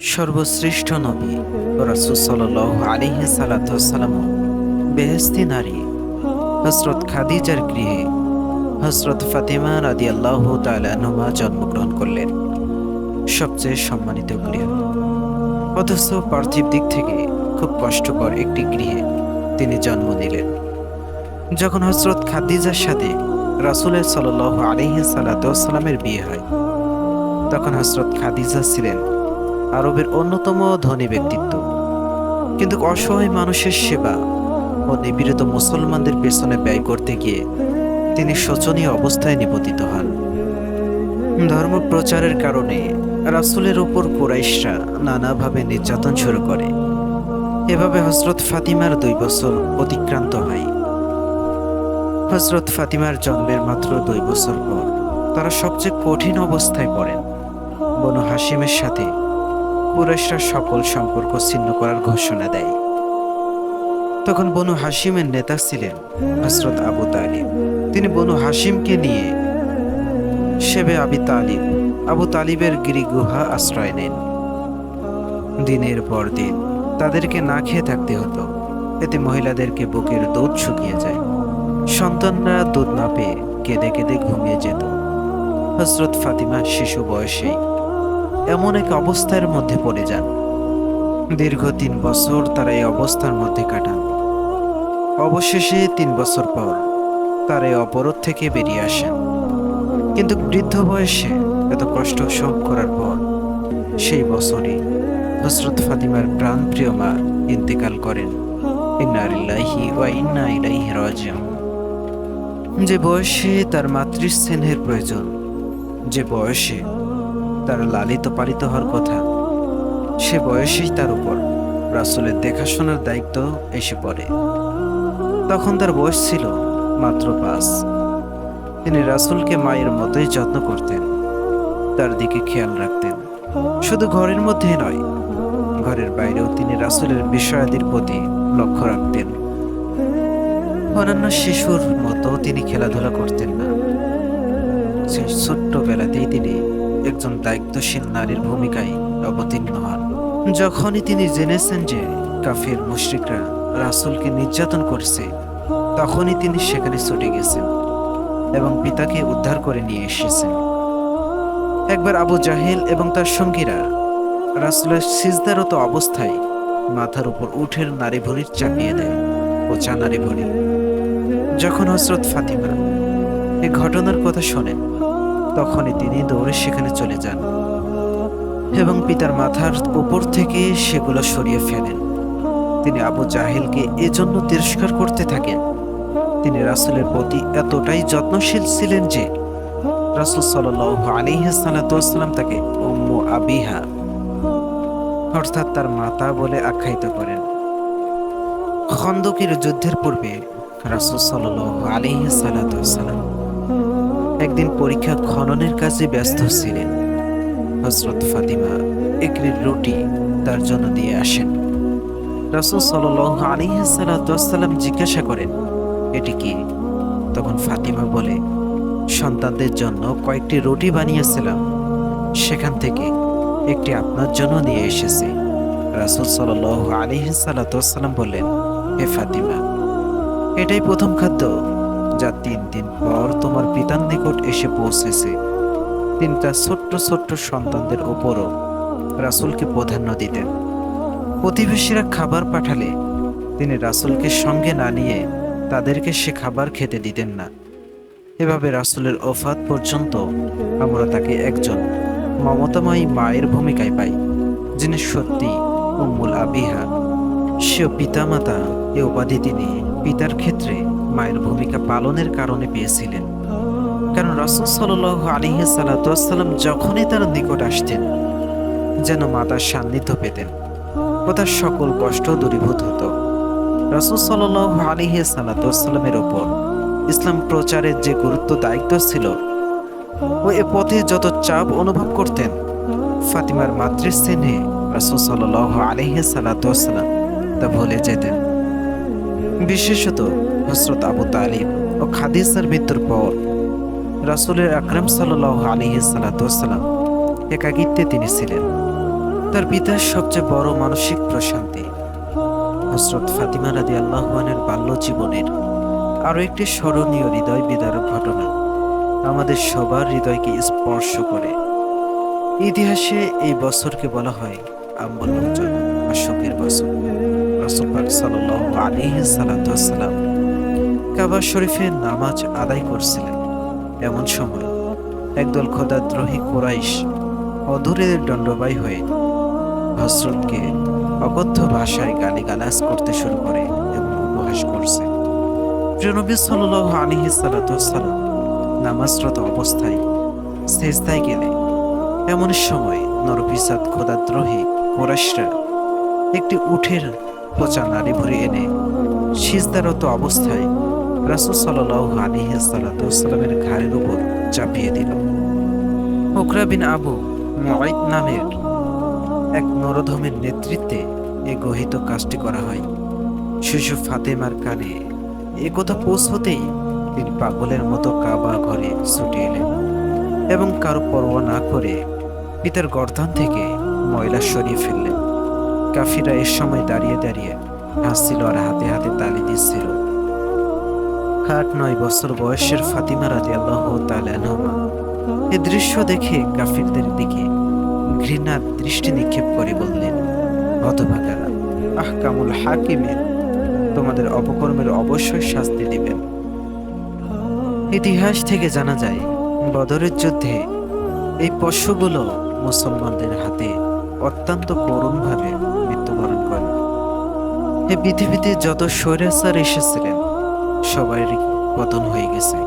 সর্বশ্রেষ্ঠ নবী রাসুল সাল আলিহে সালাতাম বেহেস্তি নারী হজরত খাদিজার গৃহে হজরত ফাতেমা রাদি আল্লাহ তালানুমা জন্মগ্রহণ করলেন। সবচেয়ে সম্মানিত গৃহ। অথচ পার্থিব দিক থেকে খুব কষ্টকর একটি গৃহে তিনি জন্ম নিলেন। যখন হজরত খাদিজার সাথে রাসুলের সাল আলিহে সালাতামের বিয়ে হয়, তখন হজরত খাদিজা ছিলেন আরবের অন্যতম ধনী ব্যক্তিত্ব। কিন্তু অসহায় মানুষের সেবা ও নিপীড়িত মুসলমানদের পেছনে ব্যয় করতে গিয়ে তিনি শোচনীয় অবস্থায় নিপতিত হন। ধর্ম প্রচারের কারণে রাসুলের উপর কুরাইশরা নানাভাবে নির্যাতন শুরু করে। এভাবে হজরত ফাতিমার দুই বছর অতিক্রান্ত হয়। হজরত ফাতিমার জন্মের মাত্র দুই বছর পর তারা সবচেয়ে কঠিন অবস্থায় পড়েন। বনু হাসিমের সাথে কুরাইশরা সকল সম্পর্ক ছিন্ন করার ঘোষণা দেয়। তখন বনু হাসিমের নেতা ছিলেন হজরত আবু তালিব। তিনি বনু হাসিমকে নিয়ে সেবে আবি তালিব, আবু তালিবের গিরিগুহা আশ্রয় নেন। দিনের পর দিন তাদেরকে না খেয়ে থাকতে হতো। এতে মহিলাদেরকে বুকের দুধ শুকিয়ে যায়। সন্তানরা দুধ না পেয়ে কেঁদে কেঁদে ঘুমিয়ে যেত। হজরত ফাতিমা শিশু বয়সেই এমন এক অবস্থার মধ্যে পড়ে যান। দীর্ঘ তিন বছর তারা এই অবস্থার মধ্যে কাটান। অবশেষে তিন বছর পর তারা এই অবরোধ থেকে বেরিয়ে আসেন। কিন্তু বৃদ্ধ বয়সে এত কষ্ট সহ্য করার পর সেই বছরই হসরত ফাতিমার প্রাণ প্রিয় মা ইন্তেকাল করেন। যে বয়সে তার মাতৃস্নেহের প্রয়োজন, যে বয়সে তার লালিত পালিত হওয়ার কথা। সে বয়সেই তার উপর। রাসুলের দেখাশোনার দায়িত্ব এসে পড়ে। তখন তার বয়স ছিল মাত্র পাঁচ। তিনি রাসুলকে মায়ের মতোই যত্ন করতেন। তার দিকে খেয়াল রাখতেন। শুধু ঘরের মধ্যে নয়, ঘরের বাইরেও তিনি রাসুলের বিষয়াদির প্রতি লক্ষ্য রাখতেন। অন্যান্য শিশুর মতো তিনি খেলাধুলা করতেন না। সেই ছোট্টবেলাতেই তিনি একজন দায়িত্বশীল নারীর ভূমিকায় অবতীর্ণ হন। যখনই তিনি জেনেছেন যে কাফির মুশরিকরা রাসুলকে নির্যাতন করছে, তখনই তিনি সেখানে ছুটে গেছেন এবং পিতাকে উদ্ধার করে নিয়ে এসেছেন। একবার আবু জাহেল এবং তার সঙ্গীরা রাসুলের সিজদারত অবস্থায় মাথার উপর উঠের নারী ভরির চাপিয়ে দেয় পচা নারী ভরি যখন হজরত ফাতিমা এই ঘটনার কথা শোনেন তখনই তিনি দৌড়ে সেখানে চলে যান এবং পিতার মাথার উপর থেকে সেগুলো সরিয়ে ফেলেন। তিনি আবু জাহেলকে এজন্য তিরস্কার করতে থাকেন। তিনি রাসুলের প্রতি এতটাই যত্নশীল ছিলেন যে রাসুল সাল আলিহাসাল্লাম তাকে উম্মু আবিহা অর্থাৎ তার মাতা বলে আখ্যায়িত করেন। খন্দকের যুদ্ধের পূর্বে রাসুল সাল আলিহাসাল্লাম একদিন পরীক্ষা খননের কাজে ব্যস্ত ছিলেন। হজরত ফাতিমা একটি রুটি তার জন্য দিয়ে আসেন। রাসুল সাল আলিহাসাল্লাম জিজ্ঞাসা করেন, এটি কি? তখন ফাতিমা বলে, সন্তানদের জন্য কয়েকটি রুটি বানিয়েছিলাম। সেখান থেকে একটি আপনার জন্য নিয়ে এসেছি। রাসুল সাল আলিহাসাল্লাম বললেন, হে ফাতিমা, এটাই প্রথম খাদ্য। যা তিন দিন পর তোমার পিতার নিকট এসে পৌঁছেছে। তিনি তার ছোট্ট ছোট্ট সন্তানদের ওপরও রাসুলকে প্রাধান্য দিতেন। প্রতিবেশীরা খাবার পাঠালে তিনি রাসুলকে সঙ্গে না নিয়ে তাদেরকে সে খাবার খেতে দিতেন না। এভাবে রাসুলের ওফাত পর্যন্ত আমরা তাকে একজন মমতাময়ী মায়ের ভূমিকায় পাই, যিনি সত্যি উম্মুল আবিহা। সেও পিতামাতা এ উপাধি তিনি পিতার ক্ষেত্রে মায়ের ভূমিকা পালনের কারণে পেয়েছিলেন। কারণ রাসুল সাল আলিহে সালাতাম যখনই তার নিকট আসতেন, যেন মাতার সান্নিধ্য পেতেন ও তার সকল কষ্ট দূরীভূত হতো। রাসুল সাল আলিহে সালাতামের ওপর ইসলাম প্রচারের যে গুরুত্ব দায়িত্ব ছিল, ও এ পথে যত চাপ অনুভব করতেন, ফাতিমার মাতৃস্নেহে রাসুল সাল আলিহে সালাতাম তা ভুলে যেতেন। বিশেষত হসরত আবু তালিব ও খাদিসার মৃত্যুর পর রাসুলের আকরাম সাল্লাহ আলী সালাতাম একাকিত্বে তিনি ছিলেন। তার পিতার সবচেয়ে বড় মানসিক প্রশান্তি হসরত ফাতিমা রাদি আল্লাহওয়ানের বাল্য জীবনের আরও একটি স্মরণীয় হৃদয় বিদারক ঘটনা। আমাদের সবার হৃদয়কে স্পর্শ করে। ইতিহাসে এই বছরকে বলা হয় আম্বল বা শোকের বছর। রসুল পাক সাল্লাল্লাহু আলাইহি কাবা শরীফে নামাজ আদায় করছিলেন। এমন সময় একদল খোদাদ্রোহী কোরাইশ অদূরে দণ্ডবাই হয়ে হসরতকে অকথ্য ভাষায় গালিগালাজ করতে শুরু করে এবং উপহাস করছে। প্রিয়নবী সাল্লাল্লাহু আলাইহি সাল্লাম নামাজরত অবস্থায় সেজদায় গেলে। এমন সময় নরপিসাদ খোদাদ্রোহী কোরাইশরা একটি উঠের পচা নারী ভরে এনে সিজদারত অবস্থায় রাসুল সাল্লাহ আলিহাসাল্লামের ঘাড়ের উপর চাপিয়ে দিল। ওকরা বিন আবু ময়দ নামের এক নরধমের নেতৃত্বে এ গহিত কাজটি করা হয়। শিশু ফাতেমার কানে এ কথা পৌঁছতেই তিনি পাগলের মতো কাবা ঘরে ছুটে এলেন এবং কারও পরোয়া না করে পিতার গর্দান থেকে ময়লা সরিয়ে ফেললেন। কাফিরা এর সময় দাঁড়িয়ে দাঁড়িয়ে হাসছিল আর হাতে হাতে তালি দিচ্ছিল। আট, নয় বছর বয়সের ফাতিমা রাজি আল্লাহ এ দৃশ্য দেখে কাফিরদের দিকে ঘৃণার দৃষ্টি নিক্ষেপ করে বললেন, হতভাগারা আহ কামুল হাকিমের তোমাদের অপকর্মের অবশ্যই শাস্তি দিবেন। ইতিহাস থেকে জানা যায়, বদরের যুদ্ধে এই পশুগুলো মুসলমানদের হাতে অত্যন্ত করুণভাবে এই পৃথিবীতে যত স্বৈরাচার এসেছিলেন সবারই পতন হয়ে গেছে।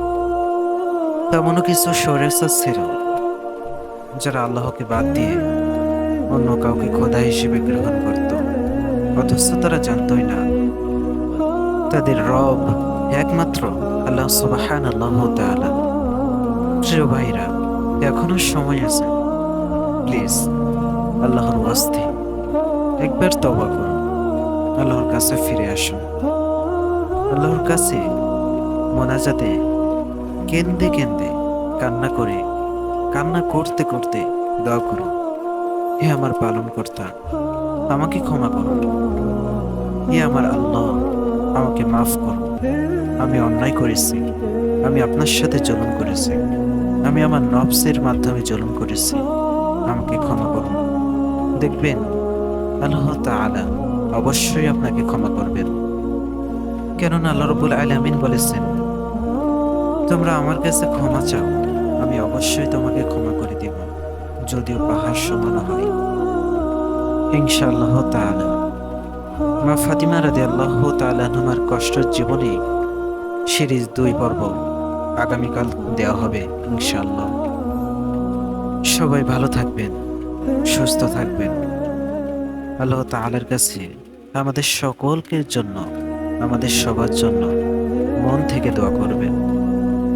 তেমনও কিছু স্বৈরাচার ছিল, যারা আল্লাহকে বাদ দিয়ে অন্য কাউকে খোদা হিসেবে গ্রহণ করত। অথচ তারা জানতই না, তাদের রব একমাত্র আল্লাহ সুবাহান আল্লাহ তাআলা। প্রিয় ভাইরা, এখনও সময় আছে। প্লিজ, আল্লাহর ওয়াস্তে, একবার তবা করুন। আল্লাহর কাছে ফিরে আসুন আল্লাহর কাছে মোনাজাতে কেন্দে কেন্দে কান্না করে, কান্না করতে করতে দোয়া করুন হে আমার পালন কর্তা আমাকে ক্ষমা করুন হে আমার আল্লাহ, আমাকে মাফ করুন আমি অন্যায় করেছি, আমি আপনার সাথে জলন করেছি, আমি আমার নবসের মাধ্যমে জলন করেছি। আমাকে ক্ষমা করুন দেখবেন, আল্লাহ তাআলা অবশ্যই আপনাকে ক্ষমা করবেন। কেননা আল্লাহ আলামিন বলেছেন, তোমরা আমার কাছে ক্ষমা চাও, আমি অবশ্যই তোমাকে ক্ষমা করে দেব, যদিও পাহাড় সমান হয়। ইনশাআল্লাহ তাআলা, মা ফাতিমা রাদি আল্লাহ তালানুমার কষ্টের জীবনে সিরিজ দুই পর্ব আগামীকাল দেওয়া হবে, ইনশাআল্লাহ। সবাই ভালো থাকবেন, সুস্থ থাকবেন। আল্লাহ তালের কাছে আমাদের সকলকে জন্য, আমাদের সবার জন্য মন থেকে দোয়া করবেন।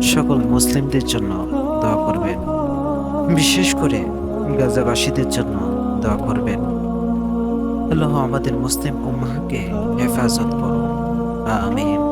সকল মুসলিমদের জন্য দোয়া করবেন। বিশেষ করে গাজাবাসীদের জন্য দোয়া করবেন। আল্লাহ আমাদের মুসলিম উম্মাহকে হেফাজত করুন। আমিন।